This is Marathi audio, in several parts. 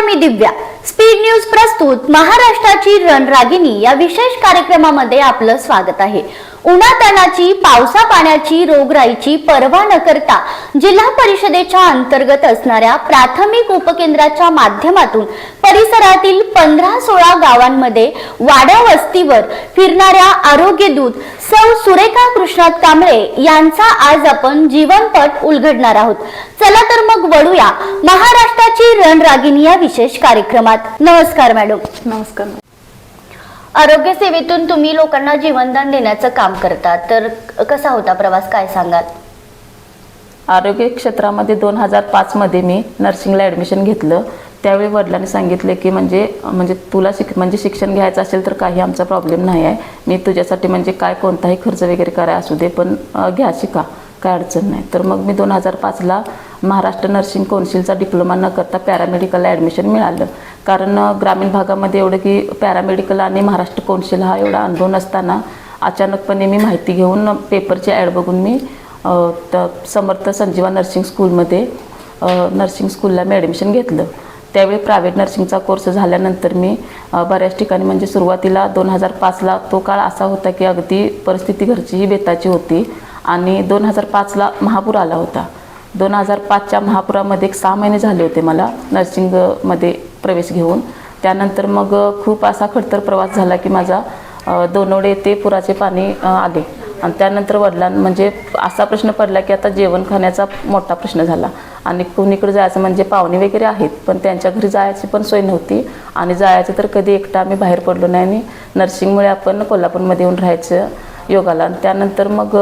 मी दिव्या. स्पीड न्यूज प्रस्तुत महाराष्ट्राची रणरागिणी या विशेष कार्यक्रमामध्ये आपलं स्वागत आहे. उन्हातानाची पावसा पाण्याची रोगराईची पर्वा न करता जिल्हा परिषदेच्या अंतर्गत असणाऱ्या प्राथमिक उपकेंद्राच्या माध्यमातून परिसरातील पंधरा सोळा गावांमध्ये वाड्या वस्तीवर फिरणाऱ्या आरोग्य दूत सौ सुरेखा कृष्णात कांबळे यांचा आज आपण जीवनपट उलगडणार आहोत. चला तर मग वळूया महाराष्ट्राची रणरागिणी या विशेष कार्यक्रमात. नमस्कार मॅडम. नमस्कार आरोग्य सेवेतून तुम्ही लोकांना जीवनदान देण्याचं काम करता. तर कसा होता प्रवास? काय सांगाल? आरोग्य क्षेत्रामध्ये दोन हजार पाचमध्ये मी नर्सिंगला ॲडमिशन घेतलं. त्यावेळी वडिलांनी सांगितले की म्हणजे म्हणजे तुला शिक म्हणजे शिक्षण घ्यायचं असेल तर काही आमचा प्रॉब्लेम नाही आहे. मी तुझ्यासाठी म्हणजे काय कोणताही खर्च वगैरे कराय असू दे पण घ्या शिका. काय अडचण नाही. तर मग मी दोन हजार पाचला महाराष्ट्र नर्सिंग कौन्सिलचा डिप्लोमा न करता पॅरामेडिकलला ॲडमिशन मिळालं. कारण ग्रामीण भागामध्ये एवढं की पॅरामेडिकल आणि महाराष्ट्र कौन्सिल हा एवढा अनुभव नसताना अचानकपणे मी माहिती घेऊन पेपरची ॲड बघून मी समर्थ संजीवा नर्सिंग स्कूलमध्ये नर्सिंग स्कूलला मी ॲडमिशन घेतलं. त्यावेळी प्रायव्हेट नर्सिंगचा कोर्स झाल्यानंतर मी बऱ्याच ठिकाणी म्हणजे सुरुवातीला दोन हजार पाचला तो काळ असा होता की अगदी परिस्थिती घरचीही बेताची होती आणि दोन हजार पाचला महापूर आला होता. दोन हजार पाचच्या महापुरामध्ये एक सहा महिने झाले होते मला नर्सिंगमध्ये प्रवेश घेऊन. त्यानंतर मग खूप असा खडतर प्रवास झाला की माझा दोनवडे ते पुराचे पाणी आले. आणि त्यानंतर वडिलां म्हणजे असा प्रश्न पडला की आता जेवण खाण्याचा मोठा प्रश्न झाला. आणि कोणीकडे जायचं म्हणजे पाहुणे वगैरे आहेत पण त्यांच्या घरी जायची पण सोय नव्हती. आणि जायचं तर कधी एकटा आम्ही बाहेर पडलो नाही आणि नर्सिंगमुळे आपण कोल्हापूरमध्ये येऊन राहायचं योगाला. आणि त्यानंतर मग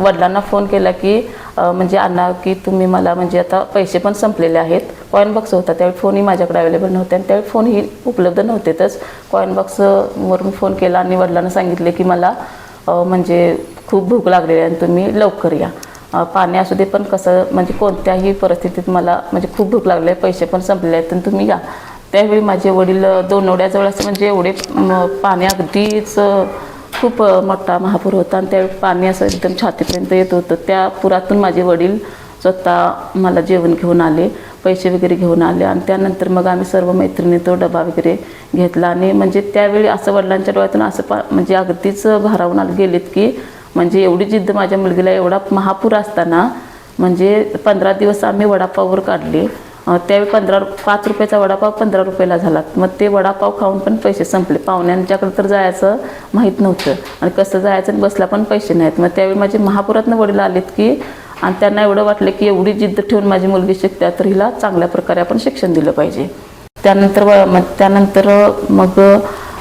वडिलांना फोन केला की म्हणजे अण्णा की तुम्ही मला म्हणजे आता पैसे पण संपलेले आहेत. कॉईन बॉक्स होता त्यावेळी फोनही माझ्याकडे अवेलेबल नव्हते आणि त्यावेळी फोनही उपलब्ध नव्हतेतच. कॉईन बॉक्सवरून फोन केला आणि वडिलांना सांगितले की मला म्हणजे खूप भूक लागलेली आहे आणि तुम्ही लवकर या. पाणी असू दे पण कसं म्हणजे कोणत्याही परिस्थितीत मला म्हणजे खूप भूक लागली आहे पैसे पण संपले आहेत आणि तुम्ही या. त्यावेळी माझे वडील अ, दोन असं म्हणजे एवढे पाणी अगदीच खूप मोठा महापूर होता आणि त्यावेळी पाणी असं एकदम छातीपर्यंत येत होतं. त्या पुरातून माझे वडील स्वतः मला जेवण घेऊन आले पैसे वगैरे घेऊन आले आणि त्यानंतर मग आम्ही सर्व मैत्रिणी तो डबा वगैरे घेतला आणि म्हणजे त्यावेळी असं वडिलांच्या डोळ्यातून असं पा म्हणजे अगदीच भारावून आले गेलेत की म्हणजे एवढी जिद्द माझ्या मुलगीला एवढा महापूर असताना म्हणजे पंधरा दिवस आम्ही वडापाववर काढले. त्यावेळी पंधरा पाच रुपयाचा वडापाव पंधरा रुपयाला झाला. मग ते वडापाव खाऊन पण पैसे संपले. पाहुण्यांच्याकडे तर जायचं माहीत नव्हतं. आणि कसं जायचं आणि बसला पण पैसे नाहीत. मग त्यावेळी माझे महापुरातनं वडील आलेत की आणि त्यांना एवढं वाटलं की एवढी जिद्द ठेवून माझी मुलगी शिकते तर हिला चांगल्या प्रकारे आपण शिक्षण दिलं पाहिजे. त्यानंतर व मग त्यानंतर मग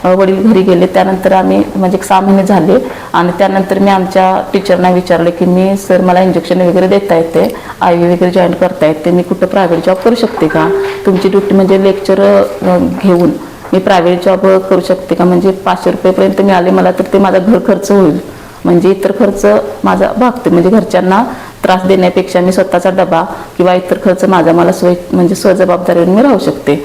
वडील घरी गेले. त्यानंतर आम्ही म्हणजे एक सहा महिने झाले आणि त्यानंतर मी आमच्या टीचरना विचारले की मी सर मला इंजेक्शन वगैरे देता येते आय व्ही वगैरे जॉईन करता येते मी कुठं प्रायव्हेट जॉब करू शकते का? तुमची ड्युटी म्हणजे लेक्चर घेऊन मी प्रायव्हेट जॉब करू शकते का? म्हणजे पाचशे रुपयेपर्यंत मिळाले मला तर ते माझा घर खर्च होईल. म्हणजे इतर खर्च माझा भागते. म्हणजे घरच्यांना त्रास देण्यापेक्षा मी स्वतःचा डबा किंवा इतर खर्च माझा मला सोय म्हणजे स्वजबाबदारीवर मी राहू शकते.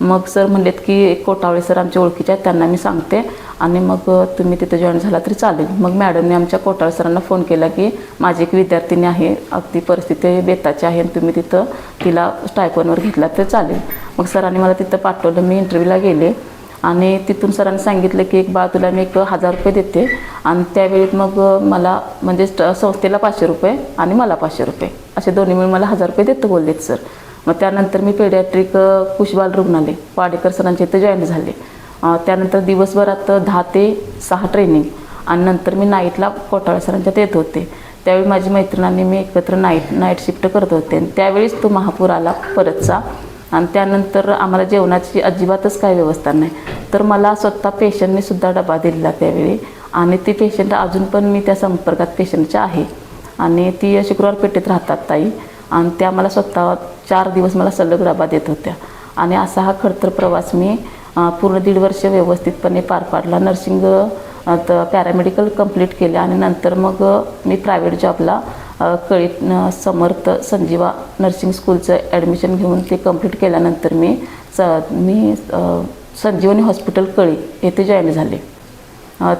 मग सर म्हणलेत की एक कोटावळे सर आमच्या ओळखीचे आहेत त्यांना मी सांगते. आणि मग तुम्ही तिथं जॉईन झाला तरी चालेल. मग मॅडमने आमच्या कोटाळे सरांना फोन केला की माझी एक विद्यार्थिनी आहे अगदी परिस्थिती बेताची आहे आणि तुम्ही तिथं तिला स्टायपनवर घेतला तर चालेल. मग सरांनी मला तिथं पाठवलं. मी इंटरव्ह्यूला गेले. आणि तिथून सरांनी सांगितलं की एक बा तुला मी एक हजार रुपये देते. आणि त्यावेळी मग मला म्हणजे स्ट- संस्थेला पाचशे रुपये आणि मला पाचशे रुपये. असे दोन्ही मिळून मला हजार रुपये देतो बोललेत सर. मग त्यानंतर मी पेडियाट्रिक कुशबाल रुग्णालय वाडेकर सरांच्या इथं जॉईन झाले. त्यानंतर दिवसभरात दहा ते सहा ट्रेनिंग आणि नंतर मी नाईटला कोटाळे सरांच्यात येत होते. त्यावेळी माझी मैत्रिणांनी मी एकत्र नाईट नाईट शिफ्ट करत होते. आणि त्यावेळीच तो महापूर आला परतचा. आणि त्यानंतर आम्हाला जेवणाची अजिबातच काही व्यवस्था नाही. तर मला स्वतः पेशंटने सुद्धा डबा दिलेला त्यावेळी. आणि ती पेशंट अजून पण मी त्या संपर्कात पेशंटच्या आहे. आणि ती शुक्रवार पेठेत राहतात ताई. आणि त्या मला स्वतः चार दिवस मला सलग डबा देत होत्या. आणि असा हा खडतर प्रवास मी पूर्ण दीड वर्ष व्यवस्थितपणे पार पाडला. नर्सिंग तर पॅरामेडिकल कंप्लीट केले आणि नंतर मग मी प्रायव्हेट जॉबला कळीत समर्थ संजीवा नर्सिंग स्कूलचं ॲडमिशन घेऊन ते कंप्लीट केल्यानंतर मी स मी संजीवनी हॉस्पिटल कळी येथे जॉईन झाले.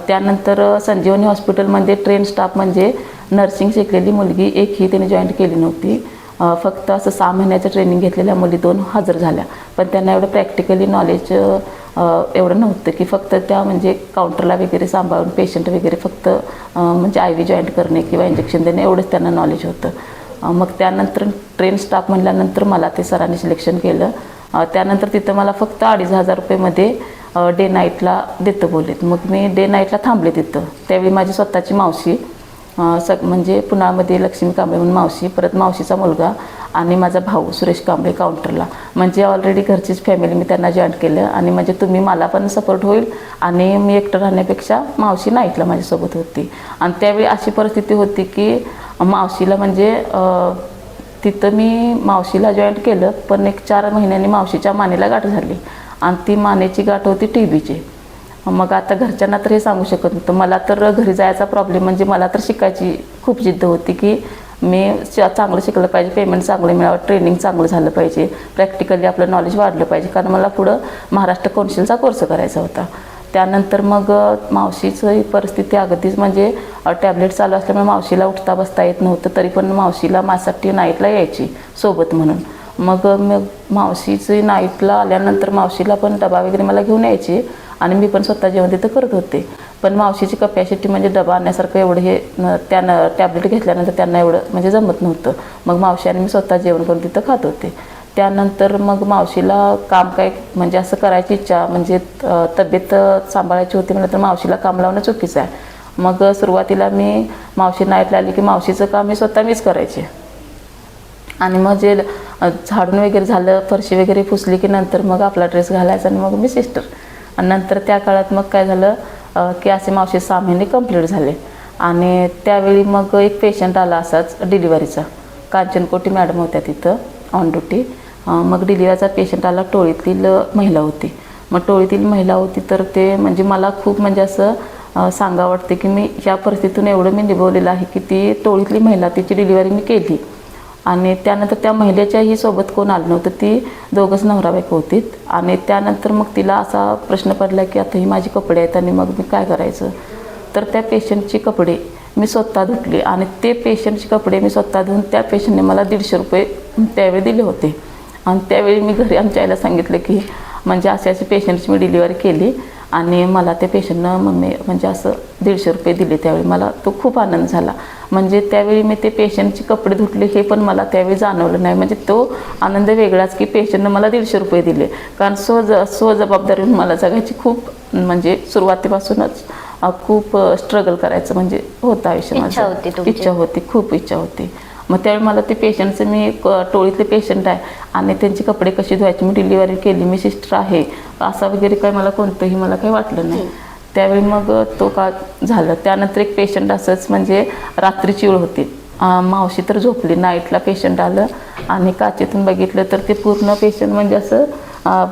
त्यानंतर संजीवनी हॉस्पिटलमध्ये ट्रेन स्टाफ म्हणजे नर्सिंग शिकलेली मुलगी एकही त्याने जॉईन केली नव्हती. फक्त असं सहा महिन्याचं ट्रेनिंग घेतलेल्या मुली दोन हजर झाल्या. पण त्यांना एवढं प्रॅक्टिकली नॉलेज एवढं नव्हतं की फक्त त्या म्हणजे काउंटरला वगैरे सांभाळून पेशंट वगैरे फक्त म्हणजे आय व्ही जॉईंट करणे किंवा इंजेक्शन देणे एवढंच त्यांना नॉलेज होतं. मग त्यानंतर ट्रेन स्टाफ म्हणल्यानंतर मला ते सरांनी सिलेक्शन केलं. त्यानंतर तिथं मला फक्त अडीच हजार रुपयेमध्ये डे नाईटला देतं बोललेत मग मी डे नाईटला थांबले तिथं. त्यावेळी माझी स्वतःची मावशी सग म्हणजे पुण्यामध्ये लक्ष्मी कांबळे म्हणून मावशी परत मावशीचा मुलगा आणि माझा भाऊ सुरेश कांबळे काउंटरला म्हणजे ऑलरेडी घरचीच फॅमिली मी त्यांना जॉईन केलं आणि म्हणजे तुम्ही मला पण सपोर्ट होईल आणि मी एकटं राहण्यापेक्षा मावशी नाईटला माझ्यासोबत होती. आणि त्यावेळी अशी परिस्थिती होती की मावशीला म्हणजे तिथं मी मावशीला जॉईन केलं पण एक चार महिन्यांनी मावशीच्या मानेला गाठ झाली. आणि ती मानेची गाठ होती टी बीची मग आता घरच्यांना तर हे सांगू शकत नव्हतं. मला तर घरी जायचा प्रॉब्लेम म्हणजे मला तर शिकायची खूप जिद्द होती की मी चांगलं शिकलं पाहिजे पेमेंट चांगलं मिळावं ट्रेनिंग चांगलं झालं पाहिजे. प्रॅक्टिकली आपलं नॉलेज वाढलं पाहिजे. कारण मला पुढं महाराष्ट्र कौन्सिलचा कोर्स करायचा होता. त्यानंतर मग मावशीची मावशीचं ही परिस्थिती अगदीच म्हणजे टॅबलेट चालू असल्यामुळे मावशीला उठता बसता येत नव्हतं. तरी पण मावशीला माझ्यासाठी नाईटला यायची सोबत म्हणून. मग मग मावशीची नाईटला आल्यानंतर मावशीला पण डबा वगैरे मला घेऊन यायची. आणि मी पण स्वतः जेवण तिथं करत होते. पण मावशीची कपॅसिटी म्हणजे डबा आणण्यासारखं एवढं हे त्यानं टॅबलेट घेतल्यानंतर त्यांना एवढं म्हणजे जमत नव्हतं. मग मावशी आणि मी स्वतः जेवण करून तिथं खात होते. त्यानंतर मग मावशीला काम काय म्हणजे असं करायची इच्छा म्हणजे तब्येत सांभाळायची होती म्हणलं तर मावशीला काम लावणं चुकीचं आहे. मग सुरुवातीला मी मावशी नाईटला आली की मावशीचं काम मी स्वतः मीच करायचे. आणि मग जे झाडून वगैरे झालं फरशी वगैरे पुसली की नंतर मग आपला ड्रेस घालायचा आणि मग मी सिस्टर आणि नंतर त्या काळात मग काय झालं की असे मावशी सहा महिने कंप्लीट झाले. आणि त्यावेळी मग एक पेशंट आला असाच डिलिव्हरीचा कांचनकोटी मॅडम होत्या तिथं ऑन ड्युटी मग डिलिव्हरीचा पेशंट आला टोळीतील महिला होती. मग टोळीतील महिला होती तर ते म्हणजे मला खूप म्हणजे असं सांगा वाटते की मी या परिस्थितीतून एवढं मी निभवलेलं आहे की ती टोळीतली महिला तिची डिलिव्हरी मी केली. आणि त्यानंतर त्या महिलेच्याही सोबत कोण आलं नव्हतं ती दोघंच नवरा बायको होती आणि त्यानंतर मग तिला असा प्रश्न पडला की आता ही माझी कपडे आहेत आणि मग मी काय करायचं? तर त्या पेशंटची कपडे मी स्वतः धुतले आणि ते पेशंटचे कपडे मी स्वतः धुवून त्या पेशंटने मला दीडशे रुपये त्यावेळी दिले होते. आणि त्यावेळी मी घरी आमच्या आईला सांगितलं की म्हणजे असे असे पेशंटची मी डिलिव्हरी केली. आणि मला त्या पेशंटनं मम्मी म्हणजे असं दीडशे रुपये दिले त्यावेळी. मला तो खूप आनंद झाला. म्हणजे त्यावेळी मी ते पेशंटचे कपडे धुतले हे पण मला त्यावेळी जाणवलं नाही. म्हणजे तो आनंद वेगळाच की पेशंटनं मला दीडशे रुपये दिले. कारण स्वज स्वजबाबदारीहून मला जगायची खूप म्हणजे सुरुवातीपासूनच खूप स्ट्रगल करायचं म्हणजे होतं आयुष्य माझं. इच्छा होती खूप इच्छा होती. मग त्यावेळी मला ते पेशंटचं मी क- टोळीतले पेशंट आहे. आणि त्यांची कपडे कशी धुवायची मी डिलिव्हरी केली. मी सिस्टर आहे. असं वगैरे काय मला कोणतंही मला काही वाटलं नाही. त्यावेळी मग तो का झालं. त्यानंतर एक पेशंट असंच म्हणजे रात्रीची वेळ होती. मावशी तर झोपली. नाईटला पेशंट आलं आणि काचेतून बघितलं तर ते पूर्ण पेशंट म्हणजे असं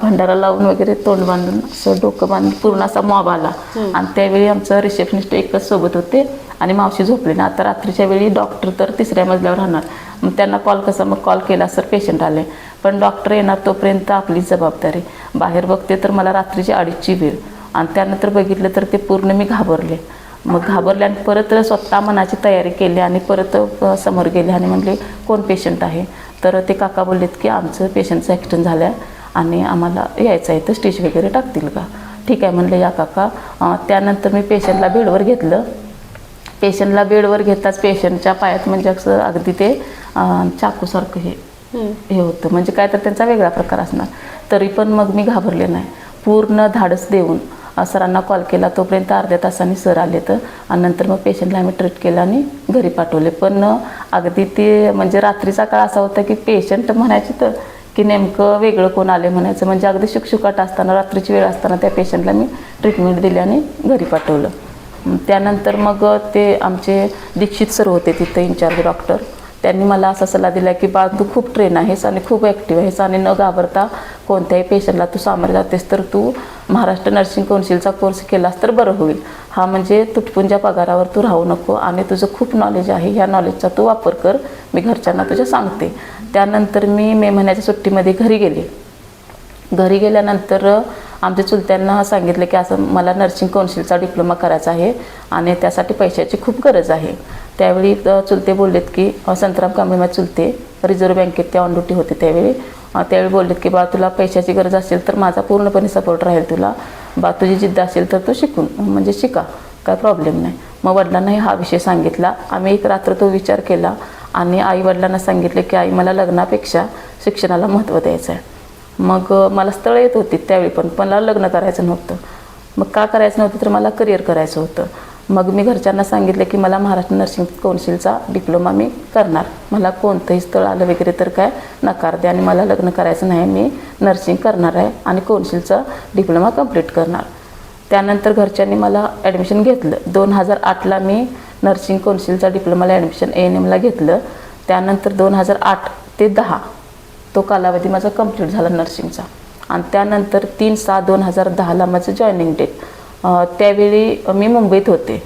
भंडारा लावून वगैरे तोंड बांधून असं डोकं बांधून पूर्ण असा मॉब आला. आणि त्यावेळी आमचं रिसेप्शनिस्ट एकच सोबत होते. आणि मावशी झोपली ना आता रात्रीच्या वेळी डॉक्टर तर तिसऱ्या मजल्यावर राहणार. मग त्यांना कॉल कसा मग कॉल केला सर पेशंट आले. पण डॉक्टर येणार तोपर्यंत आपली जबाबदारी. बाहेर बघते तर मला रात्रीची अडीचची वेळ. आणि त्यानंतर बघितलं तर ते पूर्ण मी घाबरले. मग घाबरले आणि परत स्वतः मनाची तयारी केली आणि परत समोर गेले आणि म्हणले कोण पेशंट आहे? तर ते काका बोललेत की आमचं पेशंटचं ॲक्सिडेंट झालं आहे आणि आम्हाला यायचं आहे तर स्टिच वगैरे टाकतील का? ठीक आहे म्हणलं या काका त्यानंतर मी पेशंटला बेडवर घेतलं. पेशंटला बेडवर घेताच पेशंटच्या पायात म्हणजे असं अगदी ते चाकूसारखं हे हे होतं. म्हणजे काय तर त्यांचा वेगळा प्रकार असणार. तरी पण मग मी घाबरले नाही. पूर्ण धाडस देऊन सरांना कॉल केला. तोपर्यंत अर्ध्या तासाने सर आले तर आणि नंतर मग पेशंटला आम्ही ट्रीट केलं आणि घरी पाठवले. पण अगदी ते म्हणजे रात्रीचा काळ असा होता की पेशंट म्हणायचे तर की नेमकं वेगळं कोण आले म्हणायचं. म्हणजे अगदी शुकशुकाट असताना रात्रीची वेळ असताना त्या पेशंटला मी ट्रीटमेंट दिली आणि घरी पाठवलं. त्यानंतर मग ते आमचे दीक्षित सर होते तिथे इन्चार्ज डॉक्टर त्यांनी मला असा सल्ला दिला की बाळ तू खूप ट्रेन आहेस आणि खूप ॲक्टिव्ह आहेस आणि न घाबरता कोणत्याही पेशंटला तू सामोरे जातेस तर तू महाराष्ट्र नर्सिंग कौन्सिलचा कोर्स केलास तर बरं होईल. हा म्हणजे तुटपुंजा पगारावर तू राहू नको आणि तुझं खूप नॉलेज आहे ह्या नॉलेजचा तू वापर कर. मी घरच्यांना तुझ्या सांगते. त्यानंतर मी मे महिन्याच्या सुट्टीमध्ये घरी गेले. घरी गेल्यानंतर आमच्या चुलत्यांना सांगितलं की असं मला नर्सिंग कौन्सिलचा डिप्लोमा करायचा आहे आणि त्यासाठी पैशाची खूप गरज आहे. त्यावेळी चुलते बोललेत की संतराम कांबळे चुलते रिझर्व्ह बँकेत ते ऑन ड्युटी होते त्यावेळी. त्यावेळी बोललेत की बा तुला पैशाची गरज असेल तर माझा पूर्णपणे सपोर्ट राहील तुला. बा तुझी जिद्द असेल तर तू शिकून म्हणजे शिका काय प्रॉब्लेम नाही. मग वडिलांनाही हा विषय सांगितला. आम्ही एक रात्र तो विचार केला आणि आई वडिलांना सांगितले की आई मला लग्नापेक्षा शिक्षणाला महत्त्व द्यायचं आहे मग मला स्थळं येत होती त्यावेळी पण पण मला लग्न करायचं नव्हतं. मग का करायचं नव्हतं तर मला करिअर करायचं होतं. मग मी घरच्यांना सांगितलं की मला महाराष्ट्र नर्सिंग कौन्सिलचा डिप्लोमा मी करणार. मला कोणतंही स्थळ आलं वगैरे तर काय नकार द्या आणि मला लग्न करायचं नाही मी नर्सिंग करणार आहे आणि कौन्सिलचा डिप्लोमा कंप्लीट करणार. त्यानंतर घरच्यांनी मला ॲडमिशन घेतलं. दोन हजार आठला मी नर्सिंग कौन्सिलचा डिप्लोमाला ॲडमिशन ए एन एमला घेतलं. त्यानंतर दोन हजार आठ ते दहा तो कालावधी माझा कंप्लीट झाला नर्सिंगचा आणि त्यानंतर तीन सहा दोन हजार दहाला माझं जॉईनिंग डेट त्यावेळी मी मुंबईत होते.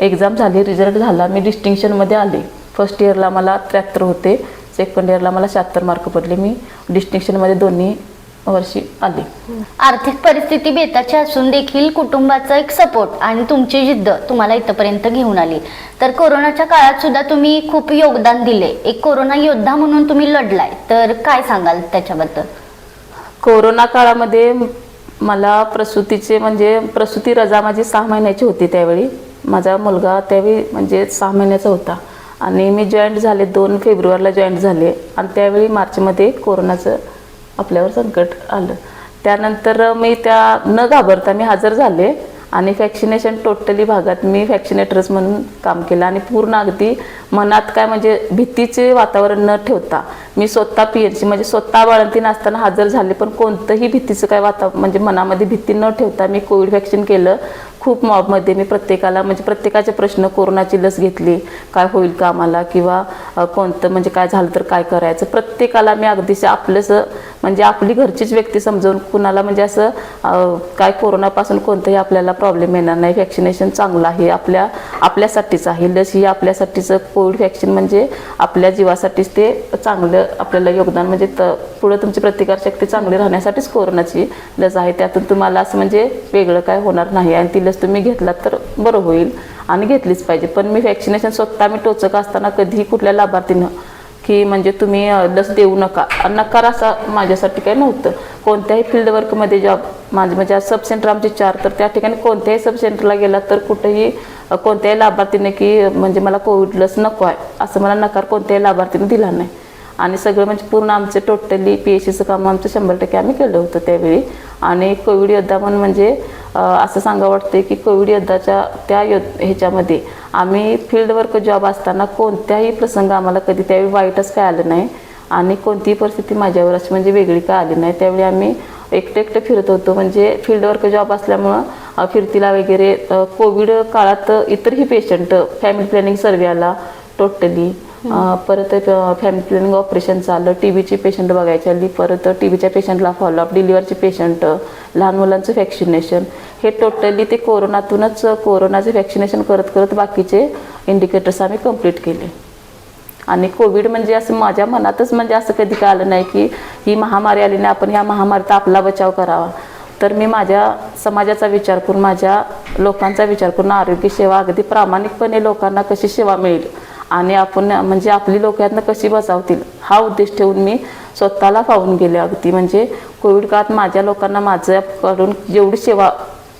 एक्झाम झाली रिझल्ट झाला मी डिस्टिंक्शनमध्ये आले. फर्स्ट इयरला मला त्र्याहत्तर होते सेकंड इयरला मला शहात्तर मार्क पडले. मी डिस्टिंक्शनमध्ये दोन्ही वर्षी आले. आर्थिक परिस्थिती बेताची असून देखील कुटुंबाचा एक सपोर्ट आणि तुमची जिद्द तुम्हाला इथपर्यंत घेऊन आली. तर कोरोनाच्या काळात सुद्धा तुम्ही खूप योगदान दिले. एक कोरोना योद्धा म्हणून तुम्ही लढलाय. तर काय सांगाल त्याच्याबद्दल? कोरोना काळामध्ये मला प्रसूतीचे म्हणजे प्रसूती रजा माझी सहा महिन्याची होती त्यावेळी. माझा मुलगा त्यावेळी म्हणजे सहा महिन्याचा होता. आणि मी जॉईंट झाले दोन फेब्रुवारीला जॉईंट झाले. आणि त्यावेळी मार्चमध्ये कोरोनाचं आपल्यावर संकट आलं. त्यानंतर मी त्या न घाबरता मी हजर झाले आणि वॅक्सिनेशन टोटली भागात मी वॅक्सिनेटर्स म्हणून काम केलं आणि पूर्ण अगदी मनात काय म्हणजे भीतीचे वातावरण न ठेवता मी स्वतः पी एच सी म्हणजे स्वतः बाळंतीन असताना हजर झाले पण कोणतंही भीतीचं काय वाता म्हणजे मनामध्ये भीती न ठेवता मी कोविड वॅक्सिन केलं. खूप मॉबमध्ये मी प्रत्येकाला म्हणजे प्रत्येकाचे प्रश्न कोरोनाची लस घेतली काय होईल का आम्हाला किंवा कोणतं म्हणजे काय झालं तर काय करायचं प्रत्येकाला मी अगदीच आपलंसं म्हणजे आपली घरचीच व्यक्ती समजावून कुणाला म्हणजे असं काय कोरोनापासून कोणतंही आपल्याला प्रॉब्लेम येणार नाही. व्हॅक्सिनेशन चांगलं आहे आपल्या आपल्यासाठीच आहे. लस ही आपल्यासाठीचं कोविड व्हॅक्सिन म्हणजे आपल्या जीवासाठीच ते चांगलं आपल्याला योगदान म्हणजे त पुढं तुमची प्रतिकारशक्ती चांगली राहण्यासाठीच कोरोनाची लस आहे. त्यातून तुम्हाला असं म्हणजे वेगळं काय होणार नाही. आणि ती लस तुम्ही घेतलात तर बरं होईल आणि घेतलीच पाहिजे. पण मी व्हॅक्सिनेशन स्वतः मी टोचक असताना कधीही कुठल्या लाभार्थीनं की म्हणजे तुम्ही लस देऊ नका. नकार असा माझ्यासाठी काही नव्हतं. कोणत्याही फील्ड वर्कमध्ये जॉब माझं म्हणजे सब सेंटर आमचे चार तर त्या ठिकाणी कोणत्याही सब सेंटरला गेला तर कुठेही कोणत्याही लाभार्थीने की म्हणजे मला कोविड लस नको आहे. असं मला नकार कोणत्याही लाभार्थीने दिला नाही. आणि सगळं म्हणजे पूर्ण आमचे टोटली पी एच सीचं काम आमचं शंभर टक्के आम्ही केलं होतं त्यावेळी. आणि कोविड योद्धा म्हणून म्हणजे असं सांगा वाटते की कोविड योद्धाच्या त्या यो ह्याच्यामध्ये आम्ही फील्डवर्क जॉब असताना कोणत्याही प्रसंग आम्हाला कधी त्यावेळी वाईटच काय आलं नाही. आणि कोणतीही परिस्थिती माझ्यावर अशी म्हणजे वेगळी काय आली नाही. त्यावेळी आम्ही एकटे एकटे फिरत होतो. म्हणजे फील्डवर्क जॉब असल्यामुळं फिरतीला वगैरे कोविड काळात इतरही पेशंट फॅमिली प्लॅनिंग सर्वे आला टोटली परत फॅमिली प्लॅनिंग ऑपरेशन चाललं. टी व्हीचे पेशंट बघायची आली परत टी बीच्या पेशंटला फॉलोअप डिलिव्हरचे पेशंट लहान मुलांचं व्हॅक्सिनेशन हे टोटली ते कोरोनातूनच कोरोनाचे व्हॅक्सिनेशन करत करत बाकीचे इंडिकेटर्स आम्ही कंप्लीट केले. आणि कोविड म्हणजे असं माझ्या मनातच म्हणजे असं कधी काय आलं नाही की ही महामारी आली नाही आपण ह्या महामारीचा आपला बचाव करावा. तर मी माझ्या समाजाचा विचार करून माझ्या लोकांचा विचार करून आरोग्य सेवा अगदी प्रामाणिकपणे लोकांना कशी सेवा मिळेल आणि आपण म्हणजे आपली लोक यातनं कशी बचावतील? हा उद्देश ठेवून मी स्वतःला पाहून गेले अगदी. म्हणजे कोविड काळात माझ्या लोकांना माझ्याकडून जेवढी सेवा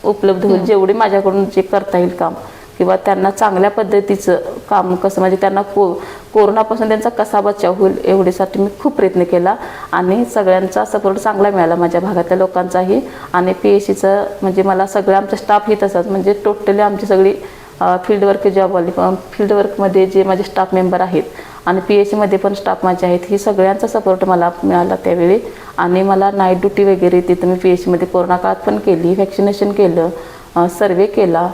उपलब्ध होईल जेवढी माझ्याकडून जे करता येईल काम किंवा त्यांना चांगल्या पद्धतीचं काम कसं म्हणजे त्यांना को कोरोनापासून त्यांचा कसा बचाव होईल एवढीसाठी मी खूप प्रयत्न केला. आणि सगळ्यांचा सपोर्ट चांगला मिळाला माझ्या भागातल्या लोकांचाही. आणि पी एस सीचं म्हणजे मला सगळं आमचा स्टाफही तसाच म्हणजे टोटली आमची सगळी फील्ड वर्क जॉबवाली फील्ड वर्कमध्ये जे माझे स्टाफ मेंबर आहेत आणि पी एच सीमध्ये पण स्टाफ माझे आहेत ही सगळ्यांचा सपोर्ट मला मिळाला त्यावेळी. आणि मला नाईट ड्युटी वगैरे तिथं मी पी एच सीमध्ये कोरोना काळात पण केली व्हॅक्सिनेशन केलं सर्वे केला.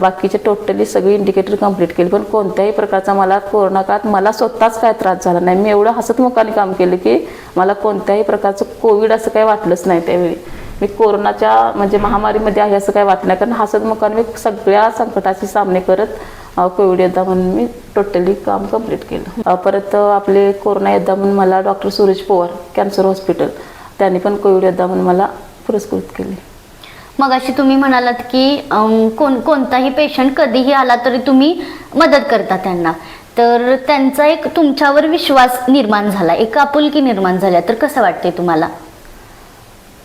बाकीचे टोटली सगळी इंडिकेटर कंप्लीट केली. पण कोणत्याही प्रकारचा मला कोरोना काळात मला स्वतःच काय त्रास झाला नाही. मी एवढं हसतमुखाने काम केलं की मला कोणत्याही प्रकारचं कोविड असं काही वाटलंच नाही त्यावेळी. मी कोरोनाच्या म्हणजे महामारीमध्ये आहे असं काही वाटलं नाही. कारण हसतमुखाने मी सगळ्या संकटाचे सामने करत कोविड योद्धा म्हणून मी टोटली काम कंप्लीट केलं. परत आपले कोरोना योद्धा म्हणून मला doctor Suresh Pawar cancer hospital त्यांनी पण कोविड योद्धा म्हणून मला पुरस्कृत केले. मग अशी तुम्ही म्हणालात की कोण कोणताही पेशंट कधीही आला तरी तुम्ही मदत करता त्यांना. तर त्यांचा एक तुमच्यावर विश्वास निर्माण झाला एक आपुलकी निर्माण झाल्या तर कसं वाटते तुम्हाला?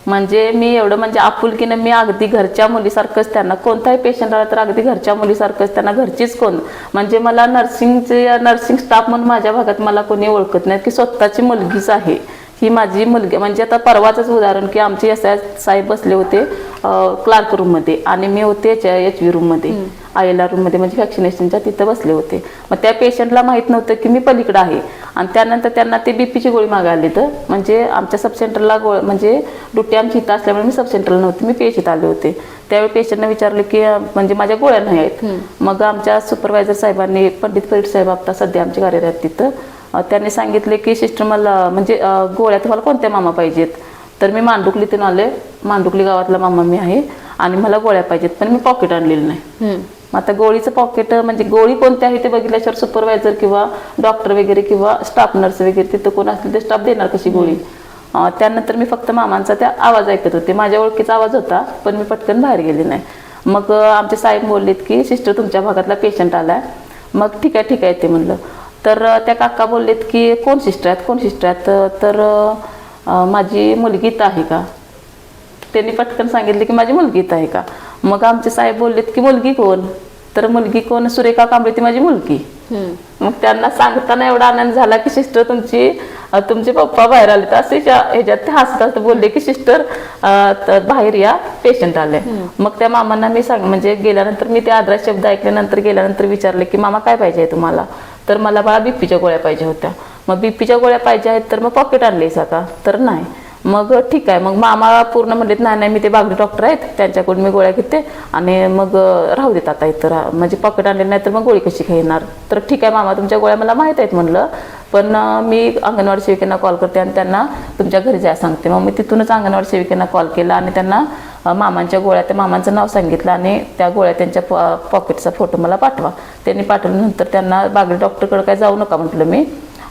म्हणजे मी एवढं म्हणजे आपुलकीनं मी अगदी घरच्या मुलीसारखंच त्यांना कोणताही पेशंट आला तर अगदी घरच्या मुलीसारखंच त्यांना घरचीच कोण? म्हणजे मला नर्सिंगचे नर्सिंग स्टाफ म्हणून माझ्या भागात मला कोणी ओळखत नाही की स्वतःची मुलगीच आहे. ही माझी मुलगी म्हणजे आता परवाचंच उदाहरण की आमचे एस आय साहेब बसले होते क्लार्क रूममध्ये आणि मी होते एच व्ही रूममध्ये आय एल आर रूममध्ये म्हणजे व्हॅक्सिनेशनच्या तिथं बसले होते. मग त्या पेशंटला माहीत नव्हतं की मी पलीकडे आहे. आणि त्यानंतर त्यांना ते बीपीची गोळी मागायला तर म्हणजे आमच्या सब सेंटरला गोळ म्हणजे ड्युटी आमची इथं असल्यामुळे मी सब सेंटरला नव्हते मी पेशीत आले होते. त्यावेळी पेशंटने विचारले की म्हणजे माझ्या गोळ्या नाही आहेत. मग आमच्या सुपरवायझर साहेबांनी पंडित परीट साहेब आता सध्या आमचे कार्यरत तिथं त्यांनी सांगितले की सिस्टर मला म्हणजे गोळ्या तुम्हाला कोणत्या मामा पाहिजेत? तर मी मांडुकलीतून आले. मांडुकली गावातला मामा मी आहे. आणि मला गोळ्या पाहिजेत पण मी पॉकेट आणलेलं नाही. मग आता गोळीचं पॉकेट म्हणजे गोळी कोणती आहे ते बघितल्याशिवाय सुपरवायझर किंवा डॉक्टर वगैरे किंवा स्टाफ नर्स वगैरे तिथं कोण असतील ते स्टाफ देणार कशी गोळी? त्यानंतर मी फक्त मामांचा त्या आवाज ऐकत होते. माझ्या ओळखीचा आवाज होता पण मी पटकन बाहेर गेले नाही. मग आमचे साहेब बोललेत की सिस्टर तुमच्या भागातला पेशंट आलाय. मग ठीक आहे ठीक आहे ते म्हणलं. तर त्या काका बोललेत की कोण सिस्टर आहेत? कोण सिस्टर आहेत? तर माझी मुलगी इथं आहे का? त्यांनी पटकन सांगितले की माझी मुलगी इथं आहे का? मग आमचे साहेब बोललेत की मुलगी कोण? तर मुलगी कोण? सुरेखा कांबळे ती माझी मुलगी. मग त्यांना सांगताना एवढा आनंद झाला की सिस्टर तुमची तुमचे पप्पा बाहेर आले तर असे ह्याच्यात ते हसतात बोलले की सिस्टर बाहेर या पेशंट आले मग त्या मामांना मी सांग म्हणजे गेल्यानंतर मी ते आदरा शब्द ऐकल्यानंतर गेल्यानंतर विचारले की मामा काय पाहिजे तुम्हाला? तर मला बाळा बी पीच्या गोळ्या पाहिजे होत्या. मग बी पीच्या गोळ्या पाहिजे आहेत तर मग पॉकेट आणलीस आता. तर नाही. मग ठीक आहे. मग मामा पूर्ण म्हणलेत नाही नाही मी ते बागडी डॉक्टर आहेत. त्यांच्याकडून मी गोळ्या घेते आणि मग राहू देत आता इतर म्हणजे पॉकेट आणले नाही तर मग गोळी कशी घेणार? तर ठीक आहे मामा तुमच्या गोळ्या मला माहीत आहेत म्हणलं. पण मी अंगणवाडी सेविकांना कॉल करते आणि त्यांना तुमच्या घरी जाय सांगते. मग मी तिथूनच अंगणवाडी सेविकांना कॉल केला आणि त्यांना मामांच्या गोळ्या त्या मामांचं नाव सांगितलं आणि त्या गोळ्या त्यांच्या पॉ- पॉकेटचा फोटो मला पाठवा. त्यांनी पाठवल्यानंतर त्यांना बागडी डॉक्टरकडे काय जाऊ नका म्हटलं मी.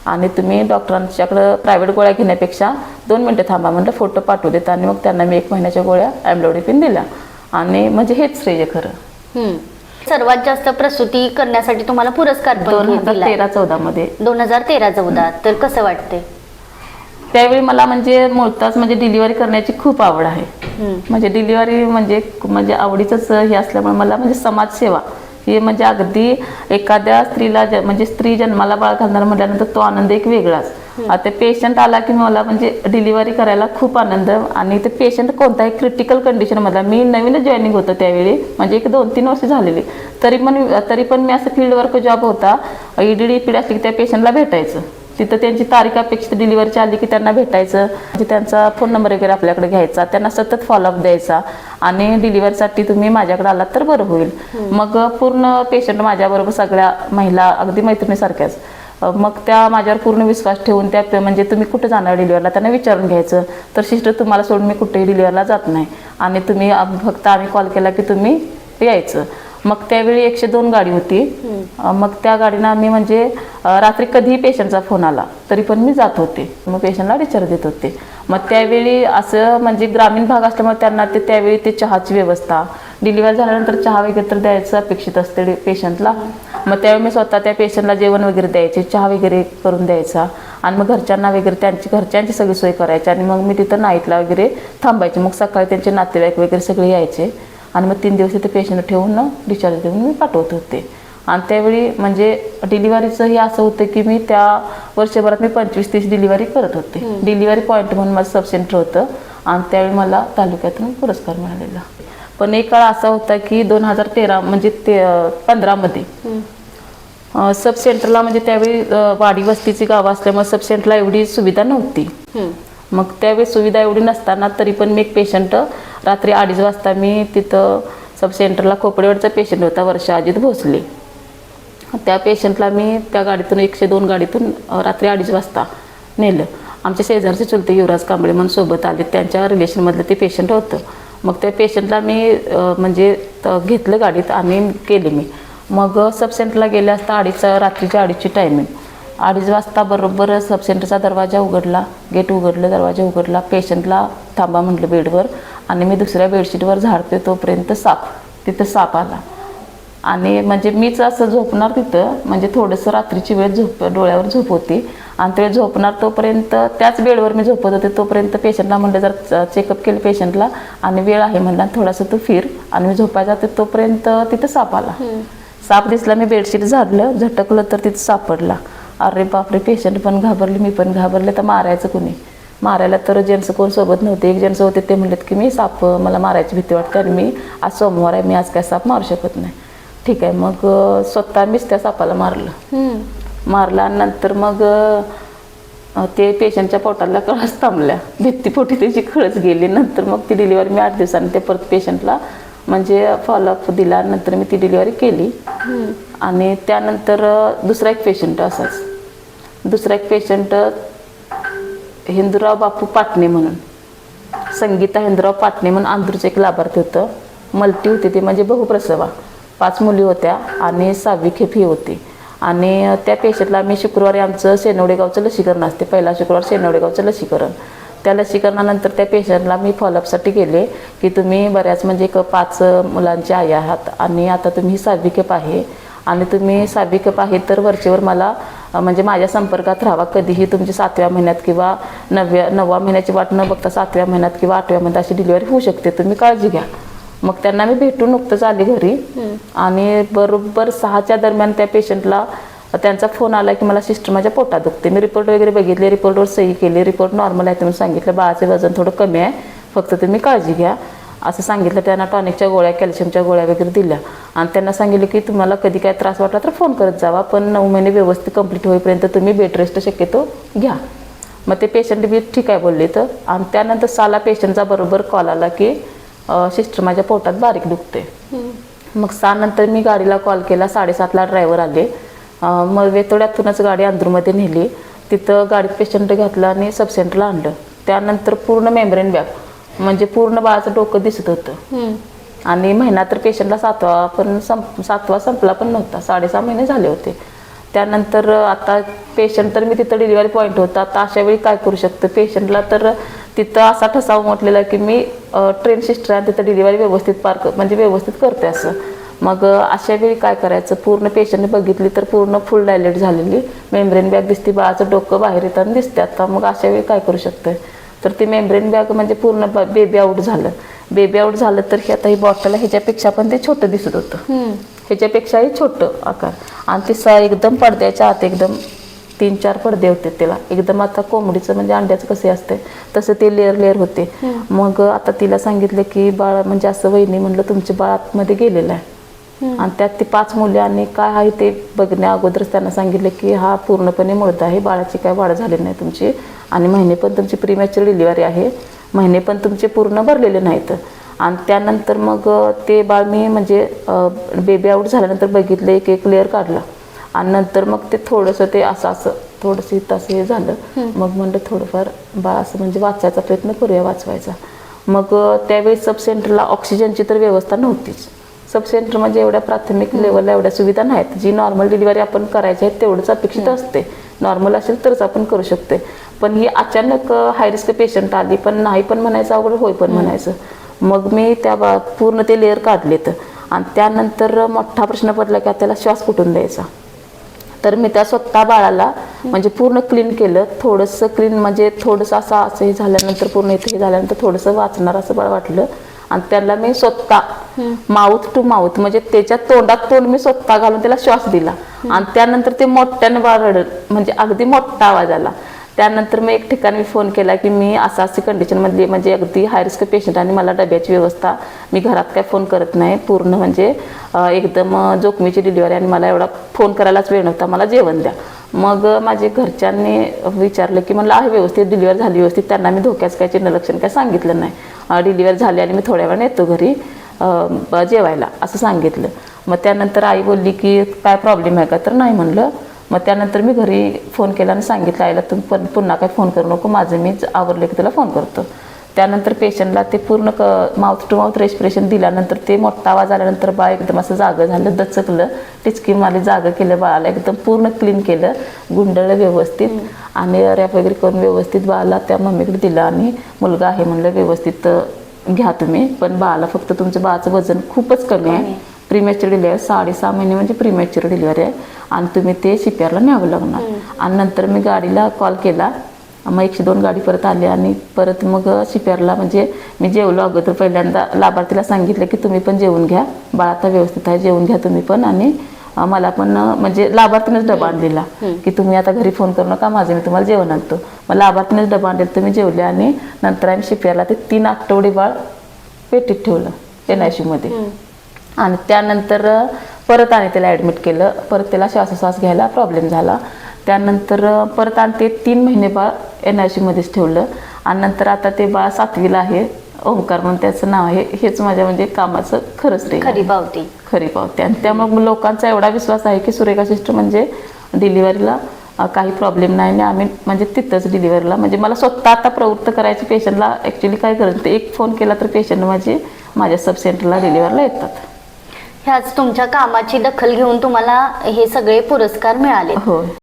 आणि तुम्ही डॉक्टरांच्याकडं प्रायव्हेट गोळ्या घेण्यापेक्षा दोन मिनटं थांबा म्हटलं फोटो पाठवू देत आणि मग त्यांना मी एक महिन्याच्या गोळ्या ॲम्लोडिपिन दिल्या. आणि म्हणजे हेच श्रेय खरं. हम्म. सर्वात जास्त प्रसूती करण्यासाठी तुम्हाला पुरस्कार दोन हजार तेरा चौदामध्ये. दोन हजार तेरा चौदा. तर कसं वाटते त्यावेळी मला म्हणजे मुळताच म्हणजे डिलिव्हरी करण्याची खूप आवड आहे. म्हणजे डिलिव्हरी म्हणजे म्हणजे आवडीचंच हे असल्यामुळे मला म्हणजे समाजसेवा ही म्हणजे अगदी एखाद्या स्त्रीला म्हणजे स्त्री जन्माला बाळ घालणार म्हटल्यानंतर तो आनंद एक वेगळाच. आता पेशंट आला की मला म्हणजे डिलिव्हरी करायला खूप आनंद आणि ते पेशंट कोणताही क्रिटिकल कंडिशनमधला मी नवीनच जॉईनिंग होतं त्यावेळी म्हणजे एक दोन तीन वर्ष झालेली. तरी पण तरी पण मी असं फील्ड वर्क जॉब होता ईडीडी पीड असली की त्या पेशंटला भेटायचं. तिथं त्यांची तारीख अपेक्षित डिलिव्हरीची आली की त्यांना भेटायचं. म्हणजे त्यांचा फोन नंबर वगैरे आपल्याकडे घ्यायचा त्यांना सतत फॉलोअप द्यायचा आणि डिलिव्हरीसाठी तुम्ही माझ्याकडे आलात तर बरं होईल. मग पूर्ण पेशंट माझ्याबरोबर सगळ्या महिला अगदी मैत्रिणीसारख्याच. मग त्या माझ्यावर पूर्ण विश्वास ठेवून त्या म्हणजे तुम्ही कुठं जाणार डिलिव्हरला त्यांना विचारून घ्यायचं. तर सिस्टर तुम्हाला सोडून मी कुठेही डिलिव्हरला जात नाही. आणि तुम्ही फक्त आम्ही कॉल केला की तुम्ही यायचं. मग त्यावेळी एकशे दोन गाडी होती. मग त्या गाडीनं आम्ही म्हणजे रात्री कधीही पेशंटचा फोन आला तरी पण मी जात होते. मग पेशंटला डिस्चार्ज देत होते. मग त्यावेळी असं म्हणजे ग्रामीण भाग असल्यामुळे त्यांना ते त्यावेळी ते चहाची व्यवस्था डिलिव्हर झाल्यानंतर चहा वगैरे तर द्यायचं अपेक्षित असते पेशंटला मग त्यावेळी मी स्वतः त्या पेशंटला जेवण वगैरे द्यायचे चहा वगैरे करून द्यायचा. आणि मग घरच्यांना वगैरे त्यांची घरच्यांची सगळी सोय करायची. आणि मग मी तिथं नाईटला वगैरे थांबायचे. मग सकाळी त्यांचे नातेवाईक वगैरे सगळे यायचे. आणि मग तीन दिवस तिथे पेशंट ठेवून डिस्चार्ज देऊन मी पाठवत होते. आणि त्यावेळी म्हणजे डिलिव्हरीचं हे असं होतं की मी त्या वर्षभरात मी पंचवीस तीस डिलिव्हरी करत होते. डिलिव्हरी पॉईंट म्हणून माझं सब सेंटर होतं. आणि त्यावेळी मला तालुक्यातून पुरस्कार मिळालेला. पण एक काळ असा होता की दोन हजार तेरा म्हणजे ते पंधरामध्ये अं, सब सेंटरला म्हणजे त्यावेळी वाडी वस्तीची गावं असल्यामुळे सब सेंटरला एवढी सुविधा नव्हती. मग त्यावेळी सुविधा एवढी नसताना तरी पण मी एक पेशंट रात्री अडीच वाजता मी तिथं सब सेंटरला खोपडेवाडचा पेशंट होता वर्षा अजित भोसले. त्या पेशंटला मी त्या गाडीतून एकशे दोन गाडीतून रात्री अडीच वाजता नेलं. आमच्या शेजारचे चुलते युवराज कांबळे म्हणून सोबत आले. त्यांच्या रिलेशनमधलं ते पेशंट होतं. मग त्या पेशंटला मी म्हणजे घेतलं गाडीत. आणि केले मी. मग सब सेंटरला गेले असता अडीच रात्रीच्या अडीचची टायमिंग अडीच वाजता बरोबर सब सेंटरचा दरवाजा उघडला. गेट उघडलं दरवाजा उघडला. पेशंटला थांबा म्हटलं बेडवर. आणि मी दुसऱ्या बेडशीटवर झाडते तोपर्यंत साप तिथं साप आला. आणि म्हणजे मीच असं झोपणार तिथं म्हणजे थोडंसं रात्रीची वेळ झोप डोळ्यावर झोप होती. आणि ते झोपणार तोपर्यंत त्याच बेडवर मी झोपत होते तोपर्यंत पेशंटला म्हणलं जर चेकअप केलं पेशंटला आणि वेळ आहे म्हणला थोडासा तू फिर आणि मी झोपायला जाते तोपर्यंत तिथं साप आला. साप दिसला मी बेडशीट झाडलं झटकलं तर तिथं सापडला. अरे बापरे पेशंट पण घाबरले मी पण घाबरले तर मारायचं कुणी? मारायला तर जेंट्स कोण सोबत नव्हते एक जेंट्स होते ते म्हणलेत की मी साप मला मारायची भीती वाटते आणि मी आज सोमवार आहे मी आज काय साप मारू शकत नाही. ठीक आहे मग स्वतः मीच त्या सापाला मारलं. मारला नंतर मग ते पेशंटच्या पोटाला कळस थांबल्या. भित्तीपोटी त्याची कळस गेली. नंतर मग ती डिलिव्हरी मी आठ दिवसांनी ते परत पेशंटला म्हणजे फॉलोअप दिला. नंतर मी ती डिलिव्हरी केली. आणि त्यानंतर दुसरा एक पेशंट असाच. दुसरा एक पेशंट हिंदूराव बापू पाटणे म्हणून. संगीता हिंदूराव पाटणे म्हणून आंध्रचं एक लाभार्थी होतं. मल्टी होती ती म्हणजे बहुप्रसवा. पाच मुली होत्या आणि सहावी खेप ही होती. आणि त्या पेशंटला मी शुक्रवारी आमचं सेनवडेगावचं लसीकरण असते. पहिला शुक्रवार सेनवडेगावचं लसीकरण. त्या लसीकरणानंतर त्या पेशंटला मी फॉलोअपसाठी गेले की तुम्ही बऱ्याच म्हणजे एक पाच मुलांचे आई आहात आणि आता तुम्ही ही सहावी खेप आहे. आणि तुम्ही सहावी कप आहे तर वरचेवर मला म्हणजे माझ्या संपर्कात राहावा. कधीही तुमची सातव्या महिन्यात किंवा नवव्या नवव्या महिन्याची वाट न बघता सातव्या महिन्यात किंवा आठव्या महिन्यात अशी डिलिव्हरी होऊ शकते. तुम्ही काळजी घ्या. मग त्यांना मी भेटून नुकतंच आले घरी. आणि बरोबर सहाच्या दरम्यान त्या पेशंटला त्यांचा फोन आला की मला सिस्टर माझ्या पोटात दुखते. मी रिपोर्ट वगैरे बघितले रिपोर्टवर सही केली रिपोर्ट नॉर्मल आहे तुम्ही सांगितलं. बाळाचे वजन थोडं कमी आहे. फक्त तुम्ही काळजी घ्या. असं सांगितलं त्यांना टॉनिकच्या गोळ्या कॅल्शियमच्या गोळ्या वगैरे दिल्या. आणि त्यांना सांगितलं की तुम्हाला कधी काय त्रास वाटला तर फोन करत जावा पण नऊ महिने व्यवस्थित कंप्लीट होईपर्यंत तुम्ही बेड रेस्ट शक्यतो घ्या. मग ते पेशंट बी ठीक आहे बोलले तर आणि त्यानंतर साला पेशंटचा बरोबर कॉल आला की सिस्टर माझ्या पोटात बारीक दुखते मग सहा नंतर मी गाडीला कॉल केला साडेसातला ड्रायव्हर आले. मग वेतोड्यातूनच गाडी अंदरूमध्ये नेली. तिथं गाडीत पेशंट घातलं आणि सबसेंटरला आणलं. त्यानंतर पूर्ण मेम्ब्रेन बॅग म्हणजे पूर्ण बाळाचं डोकं दिसत होतं. आणि महिना तर पेशंटला सातवा पण संप सातवा संपला पण नव्हता. साडेसहा महिने झाले होते. त्यानंतर आता पेशंट तर मी तिथं डिलिव्हरी पॉईंट होता. आता अशा वेळी काय करू शकतं? पेशंटला तर तिथं असा ठसा उमटलेला की मी ट्रेन सिस्टर आहे तिथं डिलिव्हरी व्यवस्थित पार म्हणजे व्यवस्थित करते असं. मग अशा वेळी काय करायचं? पूर्ण पेशंटने बघितली तर पूर्ण फुल डायलेट झालेली. मेम्ब्रेन बॅग दिसते बाळाचं डोकं बाहेर येताना दिसते. आता मग अशा वेळी काय करू शकतोय? तर ती मेम्ब्रेन बॅग म्हणजे पूर्ण बेबी आऊट झालं. बेबी आऊट झालं तर हे आता ही बॉटल ह्याच्यापेक्षा पण ते छोटं दिसत होतं. ह्याच्यापेक्षाही छोटं आकार. आणि ते सा एकदम पडद्याच्या आत एकदम तीन चार पडदे होते त्याला. एकदम आता कोंबडीचं म्हणजे अंड्याचं कसे असते तसं ते लेअर लेअर होते. मग आता तिला सांगितलं की बाळ म्हणजे असं वहिनी म्हणलं तुमच्या बाळ आतमध्ये गेलेलं आहे. आणि त्यात ती पाच मुले आणि काय आहे ते बघण्या अगोदरच त्यांना सांगितलं की हा पूर्णपणे मुळत आहे बाळाची काय वाढ झाली नाही तुमची. आणि महिने पण तुमची प्रीमॅच्युअर डिलिव्हरी आहे. महिने पण तुमचे पूर्ण भरलेले नाहीत. आणि त्यानंतर मग ते बाळ मी म्हणजे बेबी आऊट झाल्यानंतर बघितलं एक एक लेअर काढला. आणि नंतर मग ते थोडंसं ते असं असं थोडंसं इथं असं हे झालं. मग म्हणलं थोडंफार बाळ असं म्हणजे वाचायचा प्रयत्न करूया वाचवायचा. मग त्यावेळी सब सेंटरला ऑक्सिजनची तर व्यवस्था नव्हतीच. सब सेंटर म्हणजे एवढ्या प्राथमिक लेवलला एवढ्या सुविधा नाहीत. जी नॉर्मल डिलिव्हरी आपण करायची आहे तेवढंच अपेक्षित असते. नॉर्मल असेल तरच आपण करू शकते पण ही अचानक हाय रिस्क पेशंट आली पण नाही पण म्हणायचं अवघड होय पण म्हणायचं. मग मी त्या बा पूर्ण ते लेअर काढलेत. आणि त्यानंतर मोठा प्रश्न पडला की त्याला श्वास कुठून द्यायचा. तर मी त्या स्वतः बाळाला म्हणजे पूर्ण क्लीन केलं. थोडंसं क्लीन म्हणजे थोडंसं असं असं हे झाल्यानंतर पूर्ण इथे हे झाल्यानंतर थोडंसं वाचणार असं बाळ वाटलं. आणि त्याला मी स्वतः माउथ टू माउथ म्हणजे त्याच्या तोंडात तोंड मी स्वतः घालून त्याला श्वास दिला. आणि त्यानंतर ते मोठ्यानं बाळ रडत म्हणजे अगदी मोठा आवाज आला. त्यानंतर मी एक ठिकाणी मी फोन केला की मी असं अशी कंडिशनमधली म्हणजे अगदी हायरिस्क पेशंट आणि मला डब्याची व्यवस्था मी घरात काय फोन करत नाही. पूर्ण म्हणजे एकदम जोखमीची डिलिव्हरी आणि मला एवढा फोन करायलाच वेळ नव्हता. मला जेवण द्या. मग माझे घरच्यांनी विचारलं की मला आहे व्यवस्थित डिलिव्हर झाली व्यवस्थित. त्यांना मी धोक्याच काय चिन्हलक्षण काय सांगितलं नाही. डिलिव्हर झाली आणि मी थोड्या वेळाने येतो घरी जेवायला असं सांगितलं. मग त्यानंतर आई बोलली की काय प्रॉब्लेम आहे का? तर नाही म्हणलं. मग त्यानंतर मी घरी फोन केला आणि सांगितलं आईला तुम्ही पण पुन्हा काय फोन करू नको माझं मीच आवरले की तुला फोन करतो. त्यानंतर पेशंटला ते पूर्ण क माउथ टू माउथ रेस्पिरेशन दिल्यानंतर ते मोठा आवाज आल्यानंतर बाळ एकदम असं जागं झालं दचकलं टिचकी मारली जागं केलं बाळाला एकदम पूर्ण क्लीन केलं गुंडळलं व्यवस्थित आणि रॅप वगैरे करून व्यवस्थित बाळाला त्या मम्मीकडे दिलं आणि मुलगा आहे म्हणलं व्यवस्थित घ्या तुम्ही पण बाळाला फक्त तुमचं बाळाचं वजन खूपच कमी आहे. प्रीमॅच्युअर डिलिव्हरी साडेसहा महिने म्हणजे प्रीमॅच्युअर डिलिव्हरी आहे. आणि तुम्ही ते आरला न्यावं लागणार. आणि नंतर मी गाडीला कॉल केला. मग एकशे दोन गाडी परत आली आणि परत मग आरला म्हणजे मी जेवलो अगोदर. पहिल्यांदा लाभार्थीला सांगितलं की तुम्ही पण जेवून घ्या. बाळ आता व्यवस्थित आहे जेवून घ्या तुम्ही पण. आणि मला पण म्हणजे लाभार्थीनेच डबा आणलेला. की तुम्ही आता घरी फोन करू नका माझं मी तुम्हाला जेवण आणतो. मग लाभार्थीनेच डबा आणलेला तुम्ही जेवले आणि नंतर आम्ही शिप्याला ते तीन आठवडे बाळ पेटीत ठेवलं एन आयमध्ये. आणि त्यानंतर परत आणि त्याला ॲडमिट केलं. परत त्याला श्वासोश्वास घ्यायला प्रॉब्लेम झाला. त्यानंतर परत आणि ते तीन महिने बाळ एन आय मध्येच ठेवलं. आणि नंतर आता ते बाळ सातवीला आहे. ओंकार म्हणून त्याचं नाव आहे. हेच माझ्या म्हणजे कामाचं खरंच रे खरी पावती. खरी पावते. आणि त्यामुळे लोकांचा एवढा विश्वास आहे की सुरेखा सिस्टर म्हणजे डिलिव्हरीला काही प्रॉब्लेम नाही आणि आम्ही म्हणजे तिथंच डिलिव्हरीला. म्हणजे मला स्वतः आता प्रवृत्त करायची पेशंटला ॲक्च्युली काय करायचं ते एक फोन केला तर पेशंट माझे माझ्या सब सेंटरला डिलिव्हरला येतात. ह्याच तुमच्या कामाची दखल घेऊन तुम्हाला हे सगळे पुरस्कार मिळाले. होय